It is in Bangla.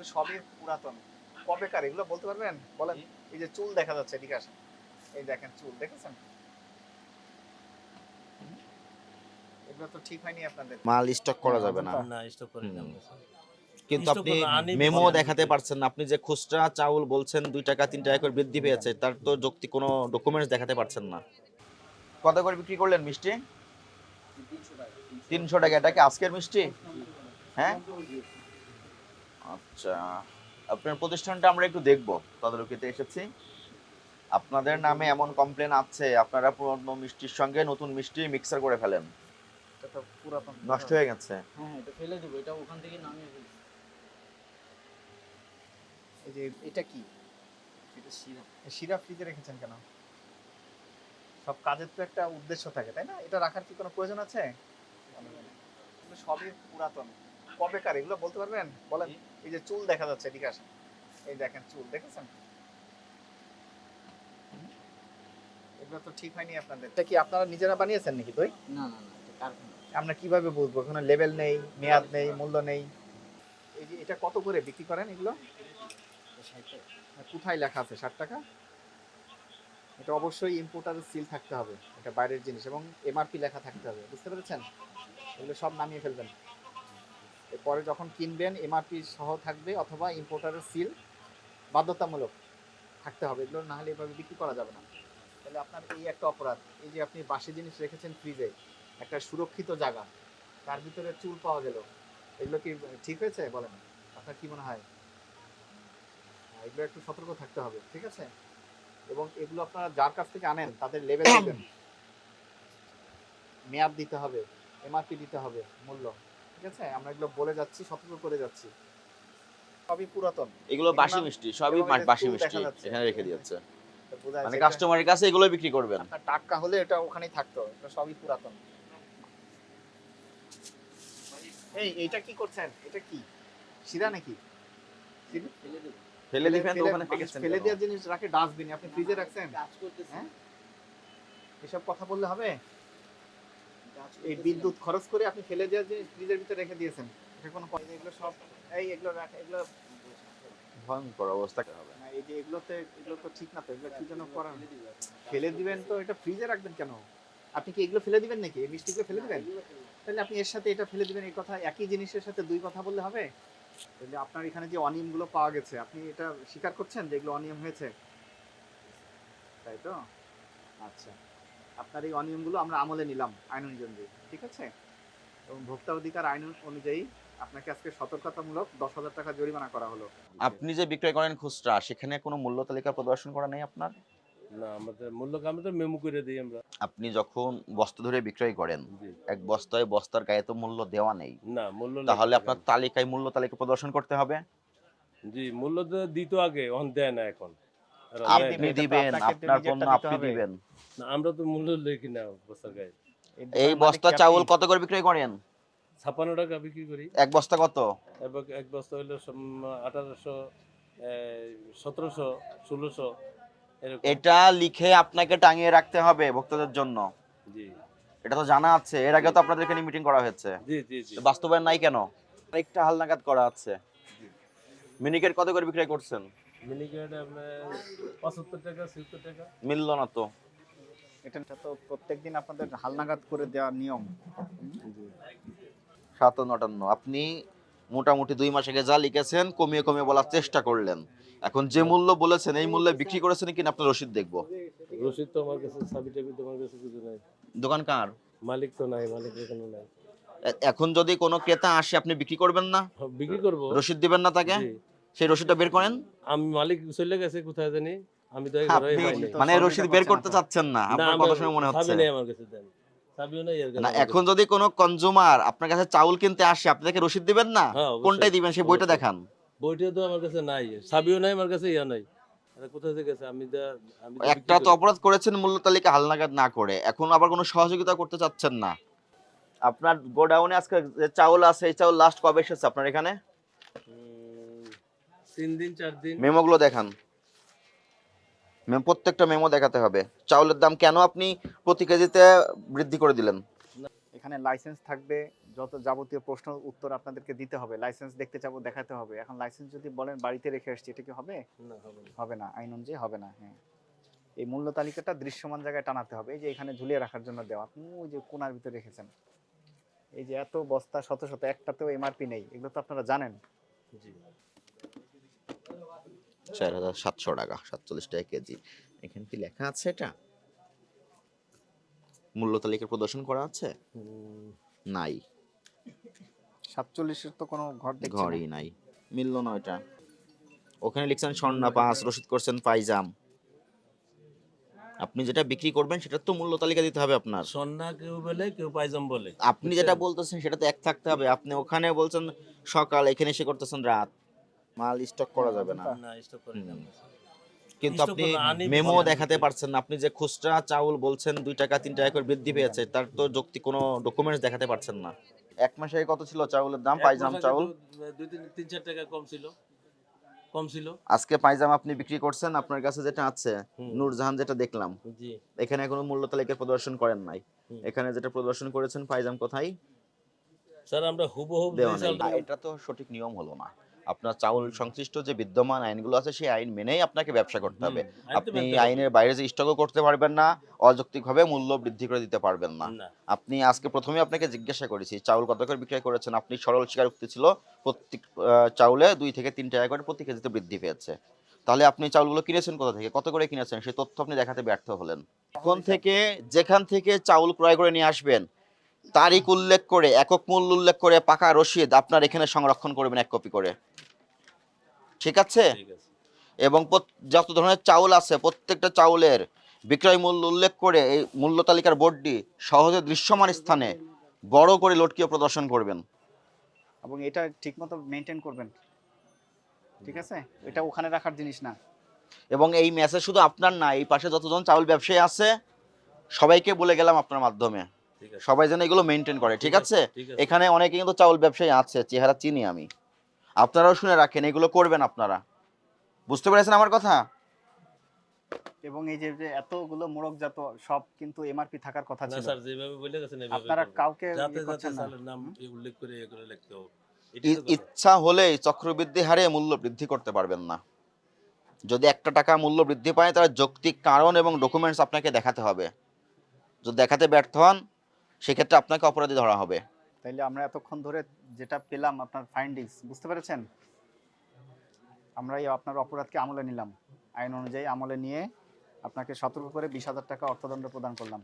এগুলো সবই পুরাতন। কবেকার? এগুলো বলতে পারবেন? বলেন। এই যে চুল দেখা যাচ্ছে এদিকে আসেন এই দেখেন চুল দেখেছেন? এগুলো তো ঠিক হয়নি আপনাদের। মাল স্টক করা যাবে না। না স্টক করে। দাম কিন্তু আপনি মেমো দেখাতে পারছেন না। আপনি যে খুচরা চাউল বলছেন দুই টাকা তিন টাকা করে বৃদ্ধি পেয়েছে তার তো যুক্তি কোনো ডকুমেন্টস দেখাতে পারছেন না। কত করে বিক্রি করলেন মিষ্টি? তিনশো টাকা। এটা কি আজকের মিষ্টি? হ্যাঁ? আচ্ছা আপনার প্রতিষ্ঠানটা আমরা একটু দেখব। তদারকিতে এসেছি। আপনাদের নামে এমন কমপ্লেন আছে আপনারা পুরনো মিষ্টির সঙ্গে নতুন মিষ্টি মিক্সার করে ফেলেন। এটা তো পুরাতন। নষ্ট হয়ে গেছে। হ্যাঁ এটা ফেলে দেবো এটা ওখান থেকে নামিয়ে ফেলছি এই যে এটা কি? এটা শিরা ফ্রিজে রেখেছেন কেন? সব কাজের তো একটা উদ্দেশ্য থাকে তাই না? এটা রাখার কি কোনো প্রয়োজন আছে? সবই পুরাতন। কবেকার? এগুলো বলতে পারবেন? বলেন। এই যে চুল দেখা যাচ্ছে এদিকে আসেন এই দেখেন চুল দেখেছেন? এগুলো তো ঠিক হয়নি আপনাদের। এটা কি আপনারা নিজেরা বানিয়েছেন নাকি দই? না না না এটা কারখানা। আমরা কীভাবে বুঝব? কোনো লেভেল নেই মেয়াদ নেই মূল্য নেই। এই যে এটা কত করে বিক্রি করেন এগুলো? এটা। কোথায় লেখা আছে ষাট টাকা? এটা অবশ্যই ইম্পোর্টারের সিল থাকতে হবে এটা বাইরের জিনিস এবং এমআরপি লেখা থাকতে হবে বুঝতে পেরেছেন? এগুলো সব নামিয়ে ফেলবেন। এরপরে যখন কিনবেন এমআরপি সহ থাকবে অথবা ইম্পোর্টারের সিল বাধ্যতামূলক থাকতে হবে। এগুলো না হলে এভাবে বিক্রি করা যাবে না। তাহলে আপনার এই একটা অপরাধ এই যে আপনি বাসি জিনিস রেখেছেন ফ্রিজে একটা সুরক্ষিত জায়গা তার ভিতরে চুল পাওয়া গেল এগুলো কি ঠিক হয়েছে? বলেন আপনার কি মনে হয়? হ্যাঁ, এগুলো একটু সতর্ক থাকতে হবে ঠিক আছে? এবং এগুলো আপনারা যার কাছ থেকে আনেন তাদের লেভেল দিবেন। মেয়াদ দিতে হবে এমআরপি দিতে হবে মূল্য। ঠিক আছে? আমরা এগুলো বলে যাচ্ছি সতর্ক করে যাচ্ছি। সবই পুরাতন। এগুলো বাসি মিষ্টি সবই বাসি মিষ্টি এখানে রেখে দিয়েছে। মানে কাস্টমারের কাছে এগুলো বিক্রি করবেন। টাটকা হলে এটা ওখানেই থাকতো এটা সবই পুরাতন। এই এইটা কি করছেন? এটা কি? শিরা নাকি? ফেলে দিবেন ওখানে ফেলে দেওয়ার জিনিস রাখে ডাস্টবিনে। আপনি ফ্রিজে রাখছেন? কাজ হ্যাঁ? এসব কথা বললে হবে? এই বিদ্যুৎ খরচ করে আপনি ফেলে দেওয়ার জিনিস ফ্রিজের ভিতরে রেখে দিয়েছেন এটা কোনো এগুলো সব এই এগুলো রাখ এগুলো ভয়ঙ্কর অবস্থা হবে? না, এই যে এগুলোতে এগুলো তো ঠিক না তো এগুলো কি যেন করেন ফেলে দিবেন তো এটা ফ্রিজে রাখবেন কেন? আপনি কি এগুলো ফেলে দিবেন নাকি? এই মিষ্টিগুলো ফেলে দিবেন? তাহলে আপনি এর সাথে এটা ফেলে দিবেন এই কথা একই জিনিসের সাথে দুই কথা বললে হবে? তাহলে আপনার এখানে যে অনিয়মগুলো পাওয়া গেছে আপনি এটা স্বীকার করছেন যে এগুলো অনিয়ম হয়েছে? তাই তো? আচ্ছা। আপনার এই অনিয়মগুলো আমরা আমলে নিলাম আইন অনুযায়ী ঠিক আছে? এবং ভোক্তা অধিকার আইন অনুযায়ী আপনাকে আজকে সতর্কতামূলক দশ হাজার টাকা জরিমানা করা হলো। আপনি যে বিক্রয় করেন খুচরা সেখানে কোনো মূল্য তালিকা প্রদর্শন করা নেই আপনার? না আমাদের মূল্য আমরা তো মেমো করে দিই আমরা। আপনি যখন বস্তা ধরে বিক্রয় করেন এক বস্তায় বস্তার গায়ে তো মূল্য দেওয়া নেই। না মূল্য তাহলে আপনার তালিকায় মূল্য তালিকা প্রদর্শন করতে হবে? জি মূল্য দিত আগে অন দেয় না এখন। আপনি দিবেন আপনার পণ্য আপনি দিবেন। না, আমরা তো মূল্য লিখি না বস্তার গায়ে। এই বস্তা চাউল কত করে বিক্রয় করেন? ছাপ্পান্ন টাকা বিক্রি করি। এক বস্তা কত? এবং এক বস্তা হইল আঠারোশো সতেরোশো ষোলোশো এটা লিখে আপনাকে টাঙিয়ে রাখতে হবে ভক্তদের জন্য। জি। এটা তো জানা আছে এর আগে তো আপনাদের এখানে মিটিং করা হয়েছে। জি জি জি। বাস্তবায়ন নাই কেন? একটা হালনাগাদ করা আছে। মিনিকেট কত করে বিক্রয় করছেন? মিনিকেট আপনার পঁচাত্তর টাকা সত্তর টাকা। মিলল না তো। এটা তো প্রত্যেকদিন আপনাদের হালনাগাদ করে দেওয়ার নিয়ম। সাতান্ন আটান্ন। আপনি মোটামুটি দুই মাস আগে যা লিখেছেন কমিয়ে কমিয়ে বলার চেষ্টা করলেন। এখন যে মূল্য বলেছেন এই মূল্যে বিক্রি করেছেন কিনা আপনার রসিদ দেখব। রসিদ তো আমার কাছে চাবি টাবি তোমার কাছে কিছু নাই। দোকান কার? মালিক তো নাই মালিক এখানে নাই। এখন যদি কোনো ক্রেতা আসে আপনি বিক্রি করবেন না? বিক্রি করব। রসিদ দিবেন না তাকে? জি। সেই রসিদটা বের করেন। আমি মালিক চলে গেছে কোথায় জানি? আমি তো আপনি। তো মানে রসিদ বের করতে চাচ্ছেন না। না, আপনার কথা শুনে মনে হচ্ছে। আমার কাছে দেন। না এখন যদি কোনো কনজুমার আপনার কাছে চাউল কিনতে আসে আপনাকে রসিদ দিবেন না। হ্যাঁ। কোনটাই দিবেন? সেই বইটা দেখান। বইটা তো আমার কাছে নাই। চাবিও নাই আমার কাছে ইয়া নাই। কোথায় থেকে গেছে? আমি যা আমি তো একটা তো অপরাধ করেছেন মূল্য তালিকা হালনাগাদ না করে। এখন আবার কোনো সহযোগিতা করতে চাচ্ছেন না। আপনার গোডাউনে আজকে যে চাউল আছে এই চাউল লাস্ট কবে এসেছে আপনার এখানে? তিন দিন চার দিন। মেমোগুলো দেখান। মেম প্রত্যেকটা মেমো দেখাতে হবে। চাউলের দাম কেন আপনি প্রতি কেজিতে বৃদ্ধি করে দিলেন? এখানে লাইসেন্স থাকবে যত যাবতীয় প্রশ্ন উত্তর আপনাদেরকে দিতে হবে। লাইসেন্স দেখতে যাব দেখাতে হবে। এখন লাইসেন্স যদি বলেন বাড়িতে রেখে আসছি এটা কি হবে? হবে না। হবে না আইন অনুযায়ী হবে না হ্যাঁ। এই মূল্য তালিকাটা দৃশ্যমান জায়গায় টানাতে হবে। এই যে এখানে ঝুলিয়ে রাখার জন্য দেওয়া আপনি ওই যে কোনার ভিতরে রেখেছেন। এই যে এত বস্তা শত শত একটাতেও এমআরপি নেই। এগুলো তো আপনারা জানেন। জি। চার হাজার সাতশো টাকা সাতচল্লিশ টাকা কেজি। এখানে কি লেখা আছে এটা? মূল্য তালিকা প্রদর্শন করা আছে? নাই। সাতচল্লিশের তো কোনো ঘর ঘরই নাই। মিলল না ওইটা। ওখানে লিখছেন স্বর্ণা পাঁচ রসিদ করছেন পাইজাম। আপনি যেটা বিক্রি করবেন সেটা তো মূল্য তালিকা দিতে হবে আপনার। সন্না কেউ বলে কেউ পাইজাম বলে। আপনি যেটা বলতেছেন সেটা তো এক থাকতে হবে। আপনি ওখানে বলছেন সকাল এখানে এসে করতেছেন রাত। মাল স্টক করা যাবে না। না স্টক করি না। কিন্তু আপনি মেমো দেখাতে পারছেন না। আপনি যে খুচরা চাউল বলছেন দুই টাকা তিন টাকা করে বৃদ্ধি পেয়েছে তার তো যৌক্তিক কোনো ডকুমেন্টস দেখাতে পারছেন না। এক মাসে কত ছিল চাউলের দাম? পাইজাম চাউল? দুই তিন তিন চার টাকা কম ছিল। কম ছিল। আজকে পাইজাম আপনি বিক্রি করছেন আপনার কাছে যেটা আছে। নূরজাহান যেটা দেখলাম। জি। এখানে কোনো মূল্য তালিকা প্রদর্শন করেন নাই। এখানে যেটা প্রদর্শন করেছেন পাইজাম কোথায়? স্যার আমরা হুবহু এটা তো সঠিক নিয়ম হলো না। আপনার চাউল সংশ্লিষ্ট যে বিদ্যমান আইনগুলো আছে সেই আইন মেনেই আপনাকে ব্যবসা করতে হবে। আপনি আইনের বাইরে যে স্টকও করতে পারবেন না অযৌক্তিকভাবে মূল্য বৃদ্ধি করে দিতে পারবেন না। না। আপনি আজকে প্রথমে আপনাকে জিজ্ঞাসা করেছি চাউল কত করে বিক্রয় করেছেন? আপনি সরল স্বীকারোক্তি ছিল প্রত্যেক চাউলে দুই থেকে তিন টাকা করে প্রতি কেজিতে বৃদ্ধি পেয়েছে। তাহলে আপনি চাউলগুলো কিনেছেন কোথা থেকে? কত করে কিনেছেন? সেই তথ্য আপনি দেখাতে ব্যর্থ হলেন। এখন থেকে যেখান থেকে চাউল ক্রয় করে নিয়ে আসবেন তারিখ উল্লেখ করে একক মূল্য উল্লেখ করে পাকা রসিদ আপনার এখানে সংরক্ষণ করবেন এক কপি করে। ঠিক আছে? এবং যত ধরনের চাউল আছে প্রত্যেকটা চাউলের বিক্রয় মূল্য উল্লেখ করে এই মূল্য তালিকার বোর্ডটি সহজে দৃশ্যমান স্থানে বড় করে লটকিয়ে প্রদর্শন করবেন। এবং এটা ঠিকমতো মেনটেন করবেন। ঠিক আছে? এটা ওখানে রাখার জিনিস না। এবং এই মেসেজ শুধু আপনার না এই পাশে যতজন চাউল ব্যবসায়ী আছে সবাইকে বলে গেলাম আপনার মাধ্যমে। সবাই যেন এগুলো মেনটেন করে ঠিক আছে? এখানে অনেকে কিন্তু চাউল ব্যবসায়ী আছে চেহারা চিনি আমি। আপনারাও শুনে রাখেন এগুলো করবেন আপনারা। বুঝতে পেরেছেন আমার কথা? এবং এই যে এতগুলো মোড়কজাত সব কিন্তু এমআরপি থাকার কথা না ছিল। স্যার যেভাবে বলে গেছেন এভাবে আপনারা কাউকে যাতে ইয়ে যাতে নাম উল্লেখ করে এ করে লিখতে হবে। ইচ্ছা হলেই চক্রবৃদ্ধি হারে মূল্য বৃদ্ধি করতে পারবেন না। যদি একটা টাকা মূল্য বৃদ্ধি পায় তার যৌক্তিক কারণ এবং ডকুমেন্টস আপনাকে দেখাতে হবে। যদি দেখাতে ব্যর্থ হন সেক্ষেত্রে আপনাকে অপরাধী ধরা হবে। তাইলে আমরা এতক্ষণ ধরে যেটা পেলাম আপনার ফাইন্ডিংস বুঝতে পেরেছেন? আমরা এই আপনার অপরাধকে আমলে নিলাম। আইন অনুযায়ী আমলে নিয়ে আপনাকে সতর্ক করে বিশ হাজার টাকা অর্থদণ্ড প্রদান করলাম।